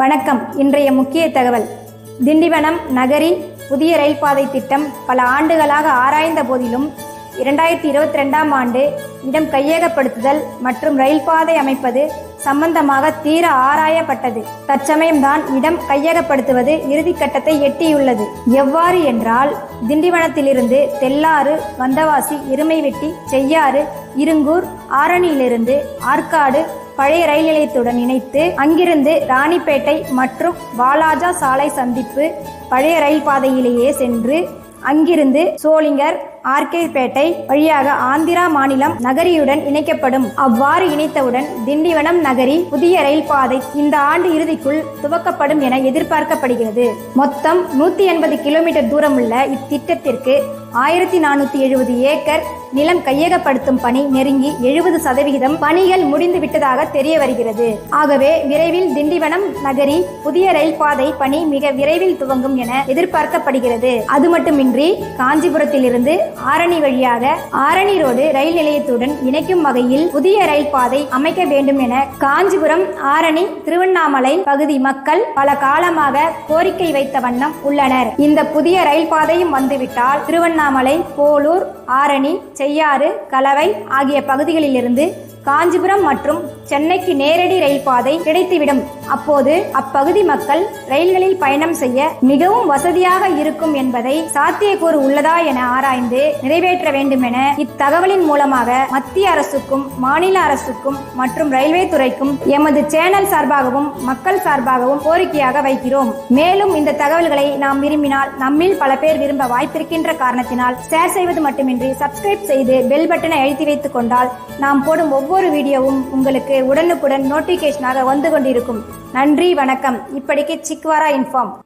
வணக்கம். இன்றைய முக்கிய தகவல். திண்டிவனம் நகரி புதிய ரயில் பாதை திட்டம் பல ஆண்டுகளாக ஆராய்ந்த போதிலும் இரண்டாயிரத்தி இருபத்தி ரெண்டாம் ஆண்டு இடம் கையகப்படுத்துதல் மற்றும் ரயில் பாதை அமைப்பது சம்பந்தமாக தீர ஆராயப்பட்டது. தற்சமயம்தான் இடம் கையகப்படுத்துவது இறுதிக்கட்டத்தை எட்டியுள்ளது. எவ்வாறு என்றால் திண்டிவனத்திலிருந்து தெல்லாறு வந்தவாசி இருமைவெட்டி செய்யாறு இருங்கூர் ஆரணியிலிருந்து ஆற்காடு பழைய ரயில் நிலையத்துடன் இணைத்து அங்கிருந்து ராணிப்பேட்டை மற்றும் வாலாஜா சாலை சந்திப்பு பழைய ரயில் பாதையிலேயே சென்று அங்கிருந்து சோளிங்கர் ஆர்கேபேட்டை வழியாக ஆந்திரா மாநிலம் நகரியுடன் இணைக்கப்படும். அவ்வாறு இணைத்தவுடன் திண்டிவனம் நகரி புதிய ரயில் பாதை இந்த ஆண்டு இறுதிக்குள் துவக்கப்படும் என எதிர்பார்க்கப்படுகிறது. மொத்தம் நூத்தி எண்பது கிலோமீட்டர் தூரமுள்ள இத்திட்டத்திற்கு ஆயிரத்தி நானூத்தி எழுபது ஏக்கர் நிலம் கையகப்படுத்தும் பணி நெருங்கி எழுபது சதவிகிதம் பணிகள் முடிந்து விட்டதாக தெரிய வருகிறது. ஆகவே விரைவில் திண்டிவனம் நகரி புதிய ரயில் பாதை பணி மிக விரைவில் துவங்கும் என எதிர்பார்க்கப்படுகிறது. அது மட்டுமின்றி காஞ்சிபுரத்திலிருந்து ஆரணி வழியாக ஆரணி ரோடு ரயில் நிலையத்துடன் இணைக்கும் வகையில் புதிய ரயில் பாதை அமைக்க வேண்டும் என காஞ்சிபுரம் ஆரணி திருவண்ணாமலை பகுதி மக்கள் பல காலமாக கோரிக்கை வைத்த வண்ணம் உள்ளனர். இந்த புதிய ரயில் பாதையும் வந்துவிட்டால் திருவண்ணாமலை போலூர் ஆரணி செய்யாறு கலவை ஆகிய பகுதிகளிலிருந்து காஞ்சிபுரம் மற்றும் சென்னைக்கு நேரடி ரயில் பாதை கிடைத்துவிடும். அப்போது அப்பகுதி மக்கள் ரயில்களில் பயணம் செய்ய மிகவும் வசதியாக இருக்கும் என்பதை சாத்தியக்கூறு உள்ளதா என ஆராய்ந்து நிறைவேற்ற வேண்டும் என இத்தகவலின் மூலமாக மத்திய அரசுக்கும் மாநில அரசுக்கும் மற்றும் ரயில்வே துறைக்கும் எமது சேனல் சார்பாகவும் மக்கள் சார்பாகவும் கோரிக்கையாக வைக்கிறோம். மேலும் இந்த தகவல்களை நாம் விரும்பினால் நம்மில் பல பேர் விரும்ப வாய்ப்பிருக்கின்ற காரணத்தினால் ஷேர் செய்வது மட்டுமின்றி சப்ஸ்கிரைப் செய்து பெல் பட்டனை அழுத்தி வைத்துக் கொண்டால் நாம் போடும் ஒவ்வொரு வீடியோவும் உங்களுக்கு உடனுக்குடன் நோட்டிபிகேஷனாக வந்து கொண்டிருக்கும். நன்றி வணக்கம். இப்படிக்கு சிக்வாரா இன்ஃபார்ம்